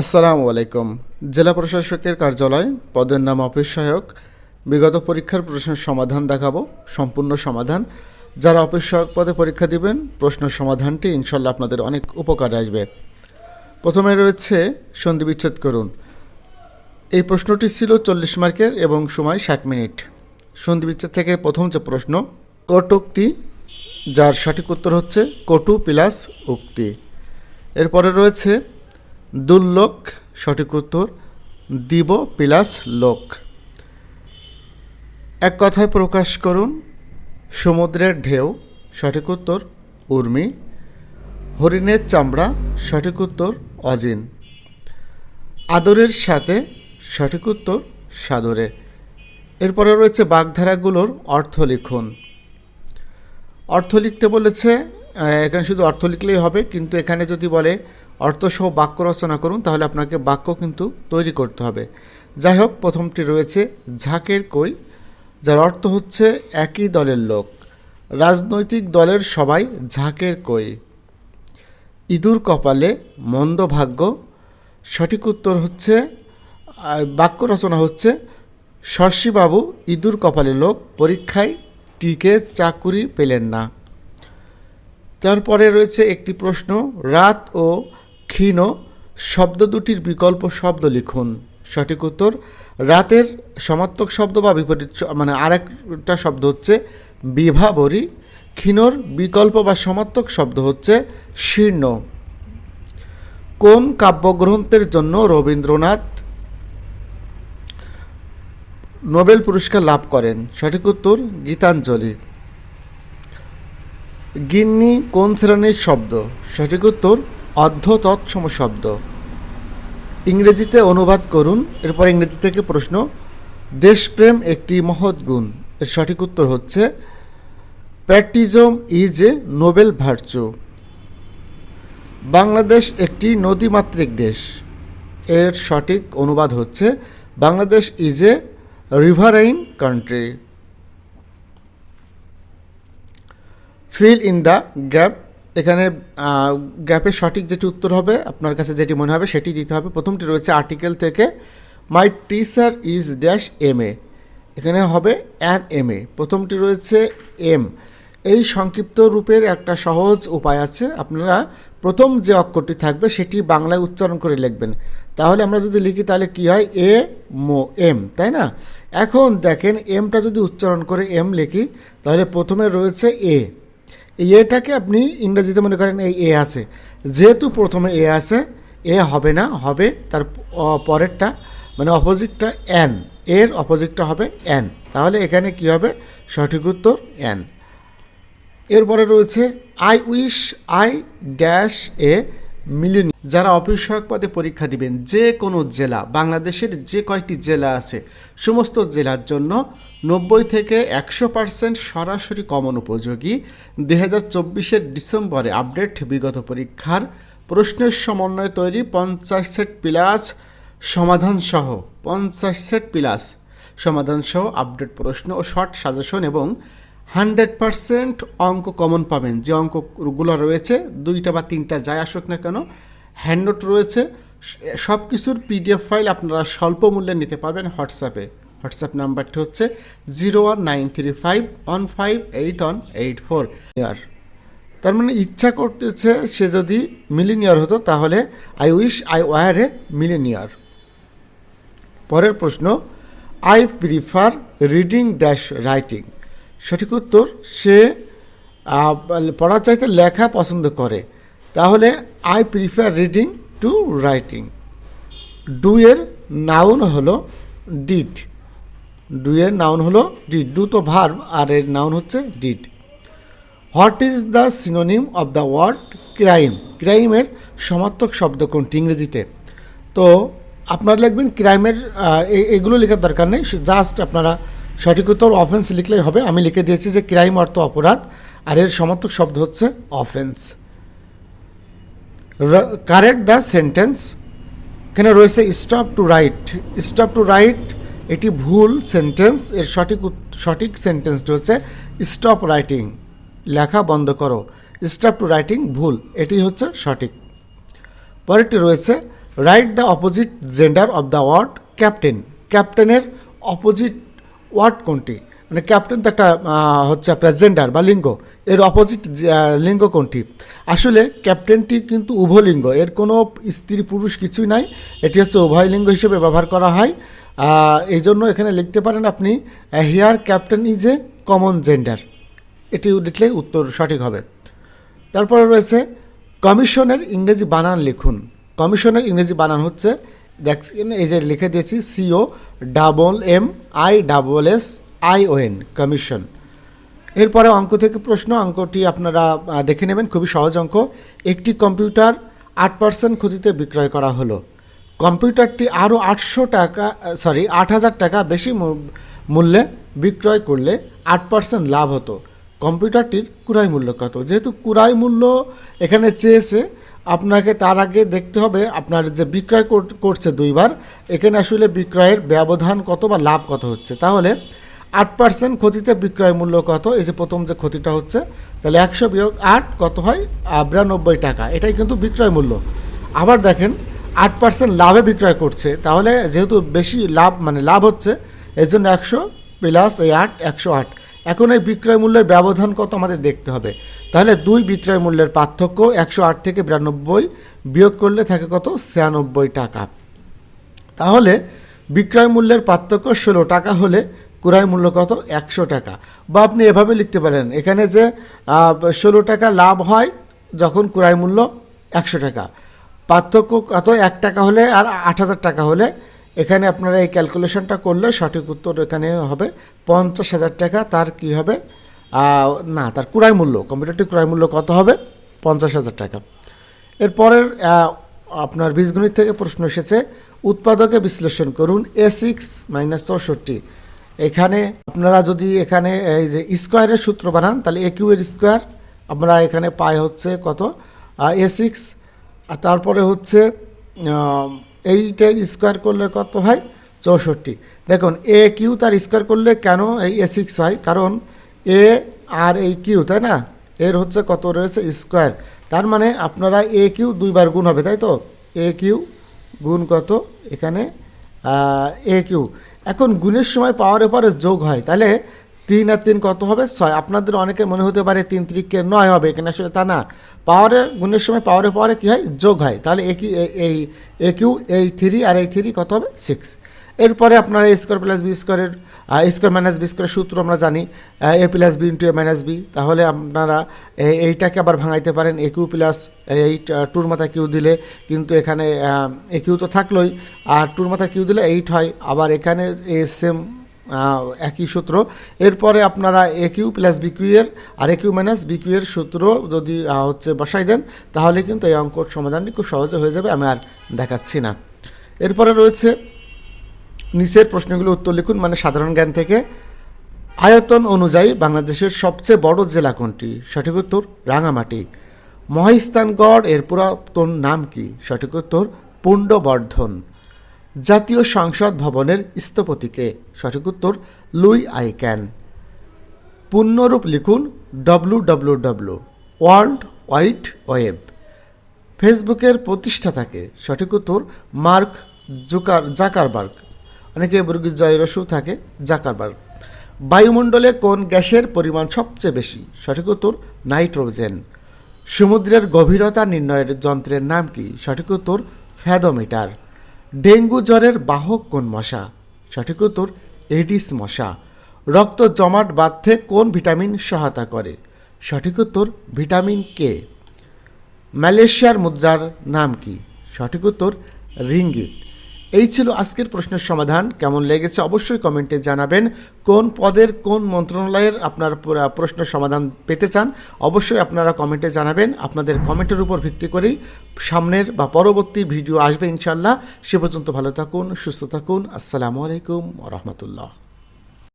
আসসালামু আলাইকুম। জেলা প্রশাসকের কার্যালয়, পদের নাম অফিস সহায়ক বিগত পরীক্ষার প্রশ্নের সমাধান দেখাবো, সম্পূর্ণ সমাধান। যারা অফিস সহায়ক পদে পরীক্ষা দিবেন প্রশ্ন সমাধানটি ইনশাল্লাহ আপনাদের অনেক উপকারে আসবে। প্রথমে রয়েছে সন্ধি বিচ্ছেদ করুন। এই প্রশ্নটি ছিল চল্লিশ মার্কের এবং সময় ষাট মিনিট। সন্ধি বিচ্ছেদ থেকে প্রথম যে প্রশ্ন কটুক্তি যার সঠিক উত্তর হচ্ছে কটু প্লাস উক্তি। এরপরে রয়েছে দুর্লোক, সঠিক উত্তর, দিব প্লাস লোক। এক কথায় প্রকাশ করুন, সমুদ্রের ঢেউ, সঠিক উত্তর, উর্মি। হরিণের চামড়া, সঠিক উত্তর, অজিন। আদরের সাথে, সঠিক উত্তর, সাদরে। এরপরে রয়েছে বাগধারাগুলোর অর্থ লিখুন। অর্থ লিখতে বলেছে এখানে শুধু অর্থ লিখলেই হবে, কিন্তু এখানে যদি বলে অর্থসহ বাক্য রচনা করুন, তাহলে আপনাকে বাক্য কিন্তু তৈরি করতে হবে। যাই হোক, প্রথমটি রয়েছে ঝাঁকের কই, যার অর্থ হচ্ছে একই দলের লোক। রাজনৈতিক দলের সবাই ঝাঁকের কই। ইঁদুর কপালে মন্দ ভাগ্য, সঠিক উত্তর হচ্ছে বাক্য রচনা হচ্ছে, শশীবাবু ইঁদুর কপালে লোক, পরীক্ষায় টিকে চাকুরি পেলেন না। তারপরে রয়েছে একটি প্রশ্ন, রাত ও ক্ষীণ শব্দ দুটির বিকল্প শব্দ লিখুন। সঠিক উত্তর, রাতের সমার্থক শব্দ বা বিপরীত মানে আরেকটা শব্দ হচ্ছে বিভাবরী। ক্ষীণর বিকল্প বা সমার্থক শব্দ হচ্ছে শীর্ণ। কোন কাব্যগ্রন্থের জন্য রবীন্দ্রনাথ নোবেল পুরস্কার লাভ করেন? সঠিক উত্তর, গীতাঞ্জলি। গিন্নি কোন শ্রেণির শব্দ? সঠিক উত্তর অর্ধ তৎসম শব্দ ইংরেজিতে অনুবাদ করুন, এরপর ইংরেজি থেকে প্রশ্ন, দেশপ্রেম একটি মহৎ গুণ। এর সঠিক উত্তর হচ্ছে patriotism is a noble virtue. Bangladesh একটি নদীমাতৃক দেশ। এর সঠিক অনুবাদ হচ্ছে, Bangladesh is a riverine country. Fill in the gap. এখানে গ্যাপের সঠিক যেটি উত্তর হবে, আপনার কাছে যেটি মনে হবে সেটি দিতে হবে। প্রথমটি রয়েছে আর্টিকেল থেকে my teacher is dash M A এখানে হবে অ্যান এম এ প্রথমটি রয়েছে এম এই সংক্ষিপ্ত রূপের একটা সহজ উপায় আছে। আপনারা প্রথম যে অক্ষরটি থাকবে সেটি বাংলায় উচ্চারণ করে লিখবেন। তাহলে আমরা যদি লিখি তাহলে কি হয়? এ মো এম তাই না? এখন দেখেন এমটা যদি উচ্চারণ করে এম লিখি, তাহলে প্রথমে রয়েছে এ এই এটাকে আপনি ইংরেজিতে মনে করেন এই এ আছে। যেহেতু প্রথমে এ আছে, এ হবে না, হবে তার পরেরটা মানে অপোজিটটা এন, এর অপোজিটটা হবে এন। তাহলে এখানে কি হবে? সঠিক উত্তর এন। এরপরে রয়েছে, I wish I dash a million যারা অফিস সহায়ক পদে পরীক্ষা দিবেন যে কোনো জেলা, বাংলাদেশের যে কয়টি জেলা আছে, সমস্ত জেলার জন্য নব্বই থেকে একশো পার্সেন্ট সরাসরি কমন উপযোগী দুই হাজার চব্বিশের ডিসেম্বরে আপডেট বিগত পরীক্ষার প্রশ্নের সমন্বয় তৈরি পঞ্চাশ সেট প্লাস সমাধান সহ পঞ্চাশ সেট প্লাস সমাধান সহ আপডেট প্রশ্ন ও শর্ট সাজেশন এবং হান্ড্রেড পারসেন্ট অঙ্ক কমন পাবেন। যে অঙ্কগুলো রয়েছে, দুইটা বা তিনটা যাই আসুক না কেন, হ্যান্ডনোট রয়েছে। সব কিছুর পিডিএফ ফাইল আপনারা স্বল্প মূল্যে নিতে পারবেন হোয়াটসঅ্যাপে। হোয়াটসঅ্যাপ নাম্বারটি হচ্ছে zero one nine three five one five eight one eight four. ইয়ার তার মানে ইচ্ছা করতেছে সে যদি মিলিনিয়ার হতো, তাহলে I wish I were a millionaire পরের প্রশ্ন I prefer reading dash writing সঠিক উত্তর, সে পড়ার চাইতে লেখা পছন্দ করে। তাহলে I prefer reading to writing do এর নাউন হলো ডিড ডু এর নাউন হলো ডিড ডু তো ভার্ব আর এর নাউন হচ্ছে did what is the synonym of the word crime ক্রাইমের সমার্থক শব্দ কোনটি ইংরেজিতে? তো, আপনারা লিখবেন ক্রাইমের এগুলো লেখার দরকার নেই। জাস্ট আপনারা সঠিক উত্তর অফেন্স লিখলেই হবে। আমি লিখে দিয়েছি যে ক্রাইম অর্থ অপরাধ, আর এর সমর্থক শব্দ হচ্ছে অফেন্স কারেক্ট দ্য সেন্টেন্স এখানে রয়েছে stop to write stop to write এটি ভুল সেন্টেন্স এর সঠিক সঠিক সেন্টেন্সটি হচ্ছে স্টপ রাইটিং লেখা বন্ধ করো। স্টপ টু রাইটিং ভুল। এটি হচ্ছে সঠিক। পরেরটি রয়েছে write the opposite gender of the word captain ক্যাপ্টেনের অপোজিট ওয়ার্ড কোনটি? মানে ক্যাপ্টেন তো একটা হচ্ছে আপনার জেন্ডার বা লিঙ্গ। এর অপোজিট লিঙ্গ কোনটি? আসলে ক্যাপ্টেনটি কিন্তু উভয় লিঙ্গ এর কোনো স্ত্রী পুরুষ কিছুই নাই। এটি হচ্ছে উভয় লিঙ্গ হিসেবে ব্যবহার করা হয়। এই জন্য এখানে লিখতে পারেন আপনি here captain is a common gender এটি লিখলে উত্তর সঠিক হবে। তারপরে রয়েছে কমিশনের ইংরেজি বানান লিখুন। কমিশনের ইংরেজি বানান হচ্ছে দেখছেন এই যে লিখে দিয়েছি C O double M I double S I O N commission এরপরে অঙ্ক থেকে প্রশ্ন, অঙ্কটি আপনারা দেখে নেবেন, খুবই সহজ অঙ্ক। একটি কম্পিউটার আট পার্সেন্ট ক্ষতিতে বিক্রয় করা হলো। কম্পিউটারটি আরও আটশো টাকা সরি আট হাজার টাকা বেশি মূল্যে বিক্রয় করলে আট পার্সেন্ট লাভ হতো। কম্পিউটারটির কুড়াই মূল্য কত? যেহেতু কুড়াই মূল্য এখানে চেয়েছে আপনাকে তার আগে দেখতে হবে আপনার যে বিক্রয় কর- করছে দুইবার, এখানে আসলে বিক্রয়ের ব্যবধান কত বা লাভ কত হচ্ছে? তাহলে আট পার্সেন্ট ক্ষতিতে বিক্রয় মূল্য কত? এই যে প্রথম যে ক্ষতিটা হচ্ছে, তাহলে একশো বিয়োগ আট কত হয়? বিরানব্বই টাকা। এটাই কিন্তু বিক্রয় মূল্য। আবার দেখেন, আট পার্সেন্ট লাভে বিক্রয় করছে, তাহলে যেহেতু বেশি লাভ মানে লাভ হচ্ছে এর জন্য একশো প্লাস এই আট, একশো আট। এখন এই বিক্রয় মূল্যের ব্যবধান কত আমাদের দেখতে হবে? তাহলে দুই বিক্রয় মূল্যের পার্থক্য একশো আট থেকে বিরানব্বই বিয়োগ করলে থাকে কত? ছিয়ানব্বই টাকা। তাহলে বিক্রয় মূল্যের পার্থক্য ষোলো টাকা হলে ক্রয় মূল্য কত? একশো টাকা। বা আপনি এভাবে লিখতে পারেন, এখানে যে ষোলো টাকা লাভ হয় যখন ক্রয় মূল্য একশো টাকা। পার্থক্য কত? এক টাকা হলে আর আট হাজার টাকা হলে এখানে আপনারা এই ক্যালকুলেশনটা করলে সঠিক উত্তর এখানে হবে পঞ্চাশ হাজার টাকা। তার কি হবে? না, তার ক্রয় মূল্য, কম্পিউটারটির ক্রয় মূল্য কত হবে? পঞ্চাশ হাজার টাকা। এরপরের আপনার বীজগণিত থেকে প্রশ্ন এসেছে, উৎপাদকে বিশ্লেষণ করুন এ সিক্স মাইনাস চৌষট্টি। এখানে আপনারা যদি এখানে, এই যে স্কোয়ারের সূত্র বানান, তাহলে এ কিউ এর স্কোয়ার আমরা এখানে পাই হচ্ছে কত? এ সিক্স আর তারপরে হচ্ছে এইটের স্কোয়ার করলে কত হয়? চৌষট্টি। দেখুন এ কিউ তার স্কোয়ার করলে কেন এই এ সিক্স হয়? কারণ এ আর এই কিউ তাই না? এর হচ্ছে কত রয়েছে? স্কোয়ার তার মানে আপনারা এ কিউ দুইবার গুণ হবে, তাই তো? এ কিউ গুণ কত? এখানে এ কিউ এখন গুণের সময় পাওয়ারের পরে যোগ হয়। তাহলে তিন আর তিন কত হবে? ছয়। আপনাদের অনেকের মনে হতে পারে তিন তিরিককে নয় হবে, এখানে আসলে তা না। পাওয়ারে, গুণের সময় পাওয়ারে পাওয়ারে কী হয়? যোগ হয়। তাহলে এ- এই এ কিউ এই থ্রি আর এই থ্রি কত হবে? সিক্স এরপরে আপনারা এ স্কোয়ার প্লাস বি স্কোয়ারের স্কোয়ার মাইনাস বি স্কোয়ারের সূত্র আমরা জানি A plus B into A minus B তাহলে আপনারা এইটাকে আবার ভাঙাইতে পারেন এ কিউ প্লাস এইট টুর মাথায় কিউ দিলে কিন্তু এখানে এ কিউ তো থাকলোই, আর টুর মাথায় কিউ দিলে এইট হয়, আবার এখানে এ সেম একই সূত্র। এরপরে আপনারা A cube plus B cube এর, আর A cube minus B cube এর সূত্র যদি হচ্ছে বসাই দেন, তাহলে কিন্তু এই অঙ্কর সমাধানটি খুব সহজে হয়ে যাবে, আমি আর দেখাচ্ছি না। এরপরে রয়েছে নিচের প্রশ্নগুলো উত্তর লিখুন মানে সাধারণ জ্ঞান থেকে। আয়তন অনুযায়ী বাংলাদেশের সবচেয়ে বড় জেলা কোনটি? সঠিক উত্তর, রাঙামাটি। মহাস্থানগড়, এর পুরাতন নাম কি? সঠিক উত্তর, পুণ্ডবর্ধন। জাতীয় সংসদ ভবনের স্থপতিকে। সঠিক উত্তর, লুই আইক্যান পূর্ণরূপ লিখুন W W W world wide web. ফেসবুকের প্রতিষ্ঠাতাকে। সঠিক উত্তর, মার্ক জুকার, জাকারবার্গ। অনেকে বর্গীর জয়রসু থাকে জাকারবার্গ। বায়ুমণ্ডলে কোন গ্যাসের পরিমাণ সবচেয়ে বেশি? সঠিক উত্তর, নাইট্রোজেন। সমুদ্রের গভীরতা নির্ণয়ের যন্ত্রের নাম কি? সঠিক উত্তর, ফ্যাদোমিটার। ডেঙ্গু জ্বরের বাহক কোন মশা? সঠিক উত্তর, এডিস মশা। রক্ত জমাট বাঁধতে কোন ভিটামিন সহায়তা করে? সঠিক উত্তর, ভিটামিন কে। মালয়েশিয়ার মুদ্রার নাম কি? সঠিক উত্তর, রিঙ্গিত। এই ছিল আজকের প্রশ্নের সমাধান। কেমন লেগেছে অবশ্যই কমেন্টে জানাবেন। কোন পদের কোন মন্ত্রণালয়ের আপনার প্রশ্ন সমাধান পেতে চান, অবশ্যই আপনারা কমেন্টে জানাবেন। আপনাদের কমেন্টের উপর ভিত্তি করেই সামনের বা পরবর্তী ভিডিও আসবে ইনশাল্লাহ সে পর্যন্ত ভালো থাকুন, সুস্থ থাকুন। আসসালামু আলাইকুম রহমতুল্লাহ।